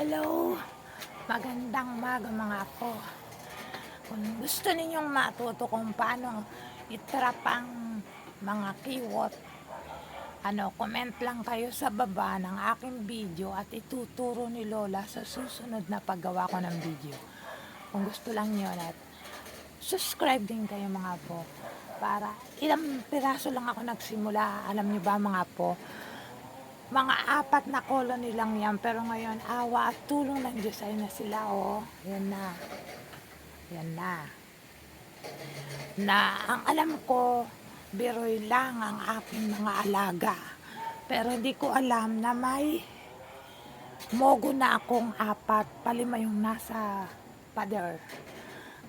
Hello! Magandang maga mga po. Kung gusto ninyong matuto kung paano itrap ang mga keyword, ano, comment lang kayo sa baba ng aking video at ituturo ni Lola sa susunod na paggawa ko ng video. Kung gusto lang nyo at subscribe din kayo mga po para ilang piraso lang ako nagsimula. Alam nyo ba mga po, mga apat na colony lang yan pero ngayon awa at tulong ng Diyos ay na sila oh. Yan na. Yan na. Na ang alam ko biroy lang ang aking mga alaga. Pero hindi ko alam na may mogo na akong apat palima yung nasa pader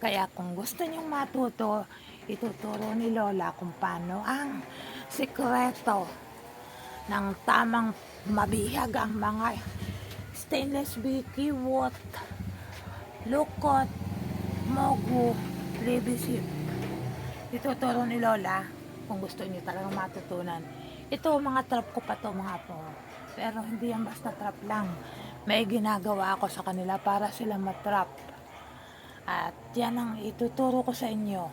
kaya kung gusto nyong matuto ituturo ni Lola kung paano ang sikreto ng tamang mabihag ang mga stainless bicky, wood, lukot, mogu, libisip. Ituturo ni Lola kung gusto niyo talagang matutunan. Ito, mga trap ko pa to mga po. Pero hindi yan basta trap lang. May ginagawa ako sa kanila para sila matrap. At yan ang ituturo ko sa inyo.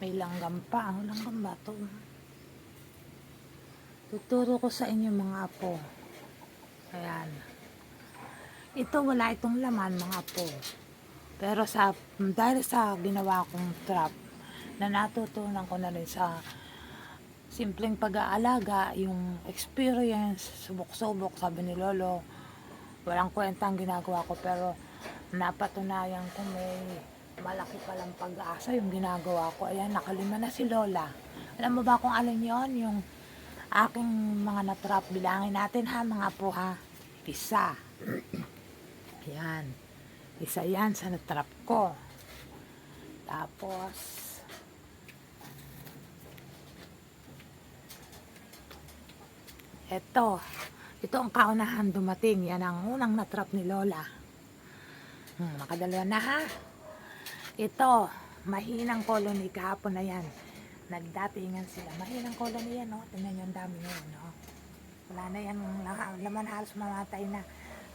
May langgam pa. Ang langgam ba to? Tuturo ko sa inyo mga apo. Ayan. Ito wala itong laman mga apo. Pero sa dahil sa ginawa kong trap na natutunan ko na rin sa simpleng pag-aalaga, yung experience, subok-subok, sabi ni Lolo, walang kwenta ang ginagawa ko pero napatunayan ko may malaki palang pag-asa yung ginagawa ko. Ayan, nakalima na si Lola. Alam mo ba kung alin yon yung aking mga natrap bilangin natin ha mga po ha. Isa. Ayan. Isa yan sa natrap ko. Tapos eto. Ito ang kaunahan dumating. Yan ang unang natrap ni Lola. Hmm, nakadalawa na ha. Ito mahinang colony kahapon na yan nagdatingan sila. Mahinang colony yan, no? Tingnan nyo, ang dami ngayon, no? Wala na yan, la- laman halos mamatay na.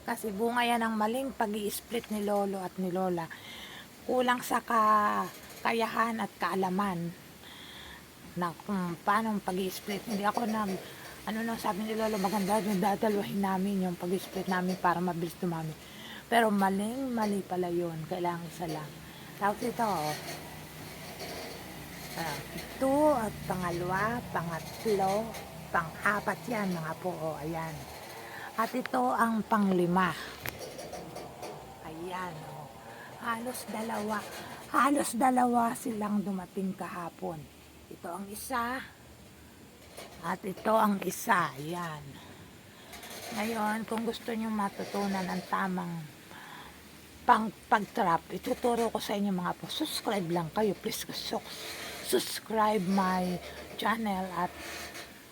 Kasi bunga yan ng maling pag split ni Lolo at ni Lola. Kulang sa ka kayahan at kaalaman na kung paano pag split Hindi ako nag, ano na sabi ni Lolo, maganda yung dadalwahin namin yung pag split namin para mabilis dumami. Pero maling mali pala yun. Kailangan isa lang. Tapos ito, oh, ito at pangalawa, pangatlo, pang-apat yan mga po. O, ayan. At ito ang panglima. Ayan. O. Halos dalawa. Halos dalawa silang dumating kahapon. Ito ang isa. At ito ang isa. Ayan. Ngayon, kung gusto nyo matutunan ang tamang pang pag-trap, ituturo ko sa inyo mga po. Subscribe lang kayo. Please, sus- subscribe my channel at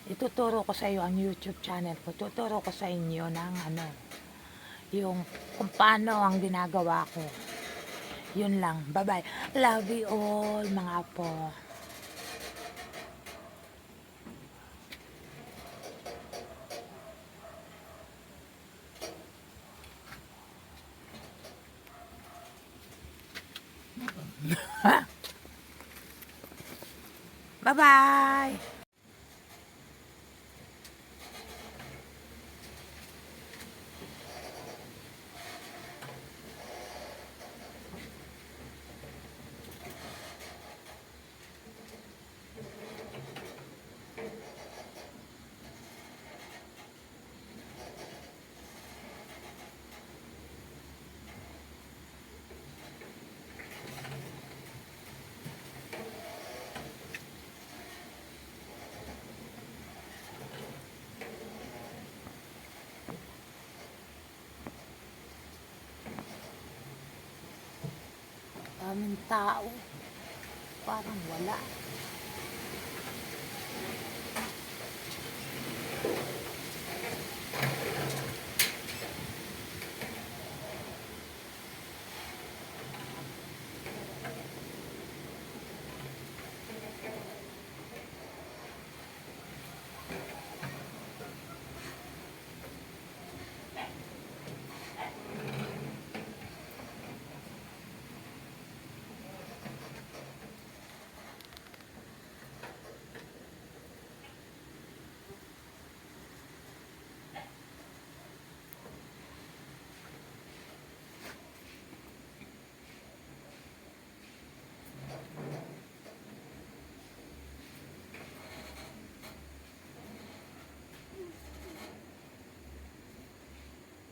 ituturo ko sa iyo ang YouTube channel ko. Tuturo ko sa inyo ng ano, yung kung paano ang ginagawa ko. Yun lang. Bye-bye. Love you all, mga po. Bye-bye! Daming tao. Parang wala.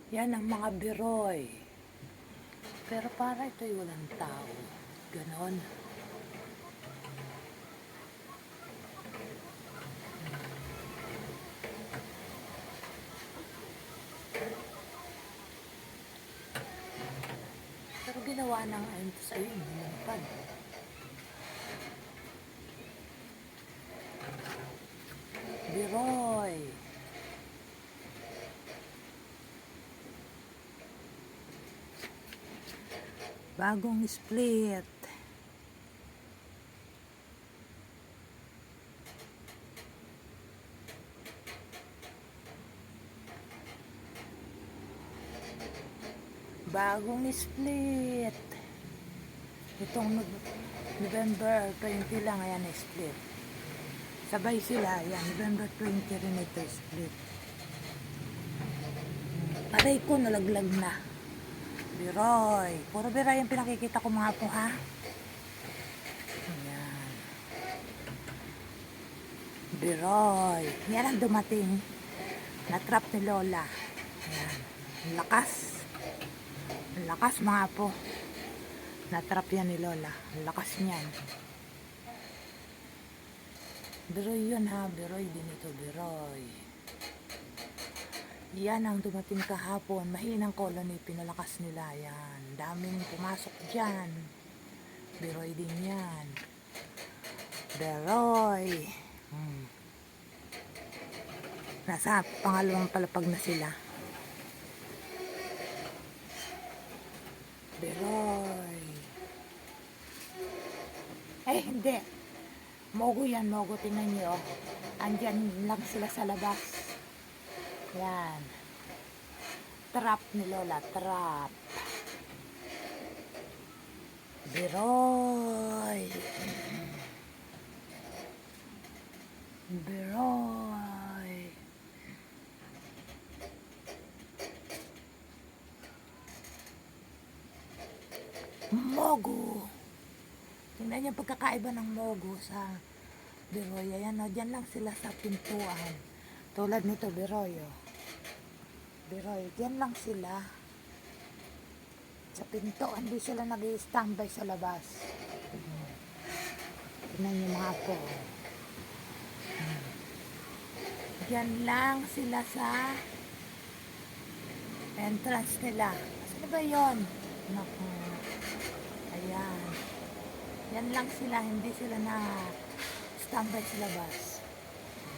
Yan ang mga biroy. Pero para ito'y walang tao. Ganon. Pero ginawa ng ayun sa iyo, lumipad. Biroy. Bagong split. Bagong split. Itong Nov- November 20 lang, ayan split. Sabay sila, ayan, November 20 rin ito split. Aray ko, nalaglag na. Biroy. Puro biroy yung pinakikita ko mga po, ha? Ayan. Biroy. Yan ang dumating. Na-trap ni Lola. Ayan. Lakas. Lakas mga po. Na-trap yan ni Lola. Lakas niyan. Biroy yun ha. Biroy din ito. Biroy. Yan ang dumating kahapon. Mahinang colony, pinalakas nila. Yan. Daming pumasok dyan. Beroy din yan. Beroy. Hmm. Nasa pangalawang palapag na sila. Beroy. Eh, hindi. Mogo yan, mogo. Tingnan niyo. Andyan lang sila sa labas. Yan. Trap ni Lola, trap. Biroy. Biroy. Mogo. Tingnan niyo pagkakaiba ng mogo sa Biroy. Ayan, o, dyan lang sila sa pintuan. Tulad nito, Biroy, oh. Biroy, dyan lang sila. Sa pinto, hindi sila nag standby sa labas. Tingnan niyo mga po. Dyan lang sila sa entrance nila. Saan ba yon? Naku. Ayan. Yan lang sila, hindi sila na standby sa labas.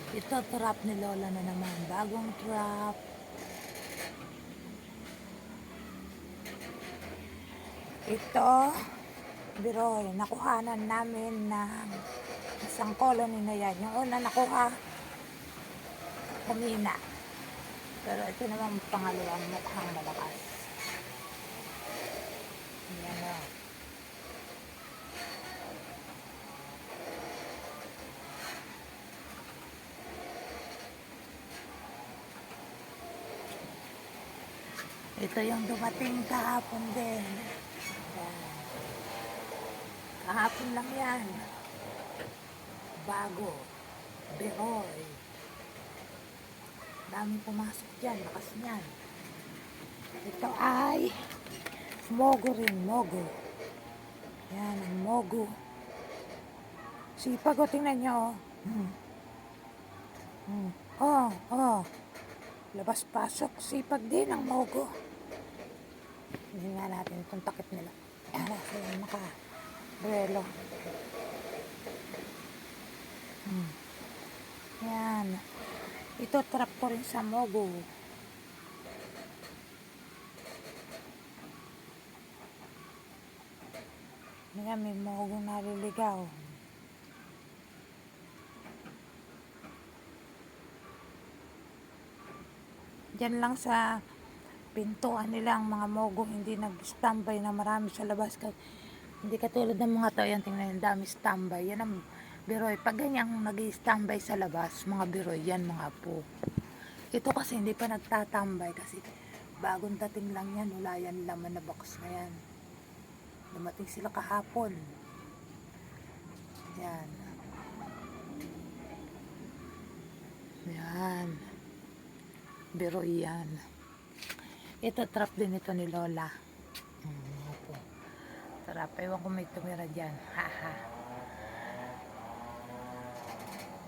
Ito, trap ni Lola na naman. Bagong trap. Ito, biroy, nakuhanan namin ng isang colony na yan. Yung una nakuha, kumina. Pero ito naman pangalawang mukhang malakas. Yan o. Ito yung dumating kahapon din. Yan. Kahapon lang yan. Bago. Beroy. Daming pumasok dyan. Lakas niyan. Ito ay mogo rin. Mogo. Yan ang mogo. Sipag o tingnan nyo. Oh. Hmm. Hmm. Oh, oh. Labas-pasok. Sipag din ang mogo. Hindi nga natin itong takip nila. Yan, sila naka relo. Hmm. Yan. Ito trap ko rin sa mogo. Yan, may mogo naliligaw. Diyan lang sa pintuan nila ang mga mogo hindi nag-standby na marami sa labas. Kaya hindi katulad ng mga to, yan tingnan yung dami standby. Yan ang biroy. Pag ganyang nag-standby sa labas, mga biroy, yan mga po. Ito kasi hindi pa nagtatambay kasi bagong dating lang yan. Wala yan laman na box na yan. Dumating sila kahapon. Yan. Yan. Biroy yan. Ito trap din ito ni Lola. Hmm, opo. Trap. Ewan ko may tumira dyan.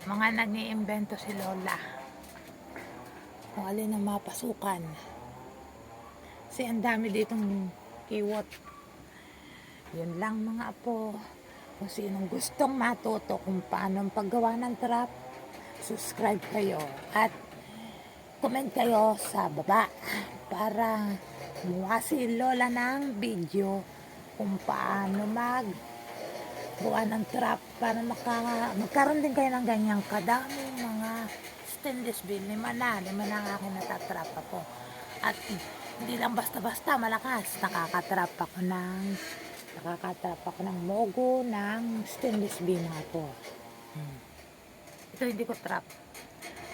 Mga nag-iimbento si Lola. Kung alin ang mapasukan. Kasi ang dami ditong kiwot. Yun lang mga apo. Kung sinong gustong matuto kung paano ang paggawa ng trap, subscribe kayo. At comment kayo sa baba para gumawa si Lola ng video kung paano mag gawa ng trap para maka, magkaroon din kayo ng ganyang kadaming mga stainless steel. Lima na, lima na ang aking natatrap ako. At hindi lang basta-basta malakas. Nakakatrap ako ng nakakatrap ako ng mogo ng stainless beam nga po. Hmm. Ito hindi ko trap.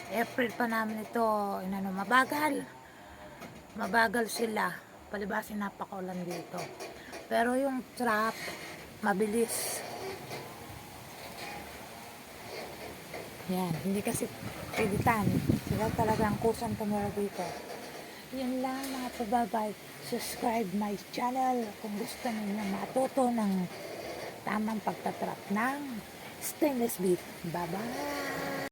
April pa namin ito, inano, mabagal. Mabagal sila. Palibasin napakaulan dito. Pero yung trap, mabilis. Yan, hindi kasi pilitan. Sila talagang kusang tumira dito. Yun lang mga pababay. Subscribe my channel kung gusto ninyo matuto ng tamang pagtatrap ng stainless beat. Bye-bye!